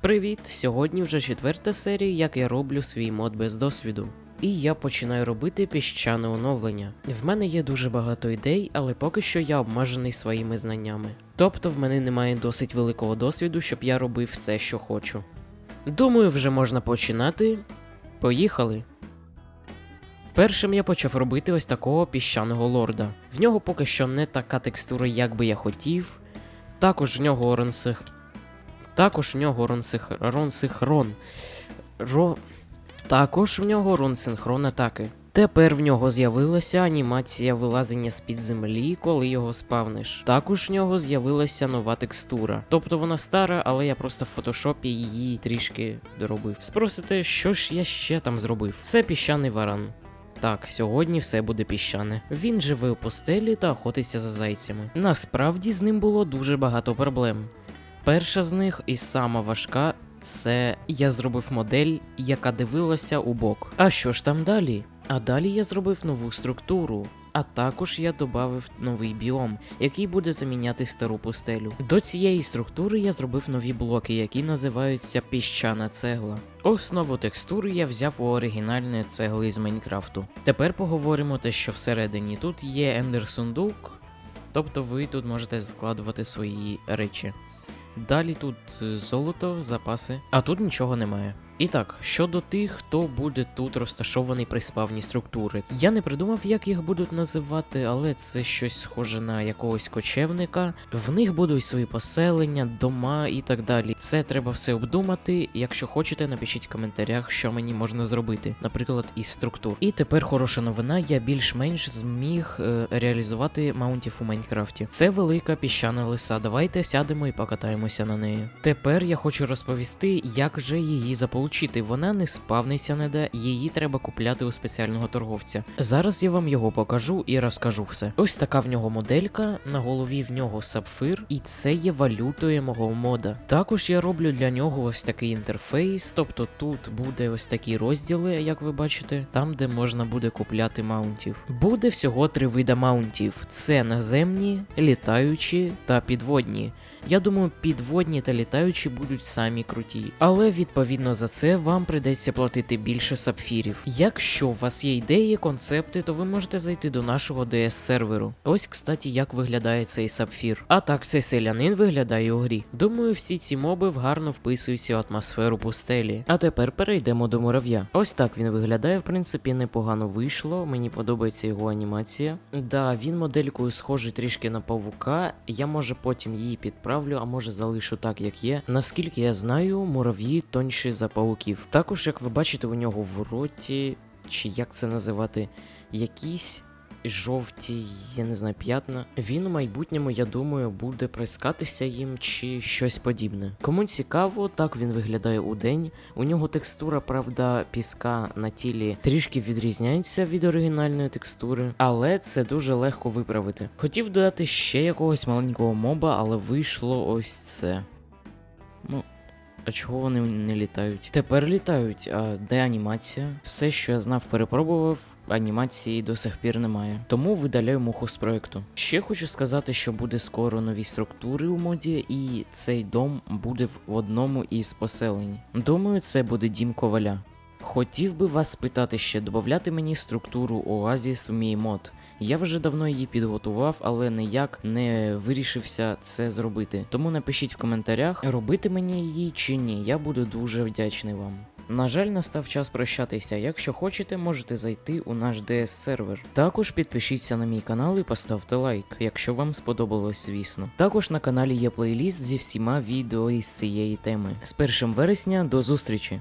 Привіт! Сьогодні вже четверта серія, як я роблю свій мод без досвіду. І я починаю робити піщане оновлення. В мене є дуже багато ідей, але поки що я обмежений своїми знаннями. Тобто в мене немає досить великого досвіду, щоб я робив все, що хочу. Думаю, вже можна починати. Поїхали. Першим я почав робити ось такого піщаного лорда. В нього поки що не така текстура, як би я хотів. Також в нього ронсих. Також в нього ронсих... ронсихрон. Ро... Також в нього ронсинхрон атаки. Тепер в нього з'явилася анімація вилазення з-під землі, коли його спавниш. Також в нього з'явилася нова текстура. Тобто вона стара, але я просто в фотошопі її трішки доробив. Спросите, що ж я ще там зробив? Це піщаний варан. Так, сьогодні все буде піщане. Він живе у постелі та охотиться за зайцями. Насправді з ним було дуже багато проблем. Перша з них і сама важка це я зробив модель, яка дивилася у бок. А що ж там далі? А далі я зробив нову структуру. А також я додав новий біом, який буде заміняти стару пустелю. До цієї структури я зробив нові блоки, які називаються піщана цегла. Основу текстури я взяв у оригінальної цегли з Майнкрафту. Тепер поговоримо те, що всередині тут є ендер сундук, тобто ви тут можете складувати свої речі. Далі тут е, золото, запаси, а тут нічого немає. І так, щодо тих, хто буде тут розташований при спавні структури. Я не придумав, як їх будуть називати, але це щось схоже на якогось кочевника. В них будуть свої поселення, дома і так далі. Це треба все обдумати. Якщо хочете, напишіть в коментарях, що мені можна зробити, наприклад, із структур. І тепер хороша новина, я більш-менш зміг е, реалізувати маунтів у Майнкрафті. Це велика піщана лиса. Давайте сядемо і покатаємося на неї. Тепер я хочу розповісти, як же її заполучити. Вона не спавниться ніде, її треба купляти у спеціального торговця. Зараз я вам його покажу і розкажу все. Ось така в нього моделька, на голові в нього сапфир, і це є валютою мого мода. Також я роблю для нього ось такий інтерфейс, тобто тут буде ось такі розділи, як ви бачите, там де можна буде купляти маунтів. Буде всього три вида маунтів: це наземні, літаючі та підводні. Я думаю, підводні та літаючі будуть самі круті. Але відповідно за це вам прийдеться платити більше сапфірів. Якщо у вас є ідеї, концепти, то ви можете зайти до нашого DS серверу. Ось, кстати, як виглядає цей сапфір. А так цей селянин виглядає у грі. Думаю, всі ці моби гарно вписуються в атмосферу пустелі. А тепер перейдемо до мурав'я. Ось так він виглядає, в принципі, непогано вийшло. Мені подобається його анімація. Да, він моделькою схожий трішки на павука. Я може потім її підправлю, а може залишу так, як є. Наскільки я знаю, мурав'ї тонші за пауків. Також, як ви бачите, у нього в роті, чи як це називати, якісь. Жовті, я не знаю, п'ятна. Він у майбутньому, я думаю, буде прискатися їм чи щось подібне. Кому цікаво, так він виглядає у день. У нього текстура, правда, піска на тілі трішки відрізняється від оригінальної текстури, але це дуже легко виправити. Хотів додати ще якогось маленького моба, але вийшло ось це. А чого вони не літають? Тепер літають, а де анімація? Все, що я знав, перепробував, анімації до сих пір немає. Тому видаляю муху з проекту. Ще хочу сказати, що буде скоро нові структури у моді, і цей дом буде в одному із поселень. Думаю, це буде дім коваля. Хотів би вас спитати ще додати мені структуру Оазіс в мій мод. Я вже давно її підготував, але ніяк не вирішився це зробити. Тому напишіть в коментарях, робити мені її чи ні. Я буду дуже вдячний вам. На жаль, настав час прощатися. Якщо хочете, можете зайти у наш DS сервер. Також підпишіться на мій канал і поставте лайк, якщо вам сподобалось, звісно. Також на каналі є плейліст зі всіма відео із цієї теми. З 1 вересня до зустрічі!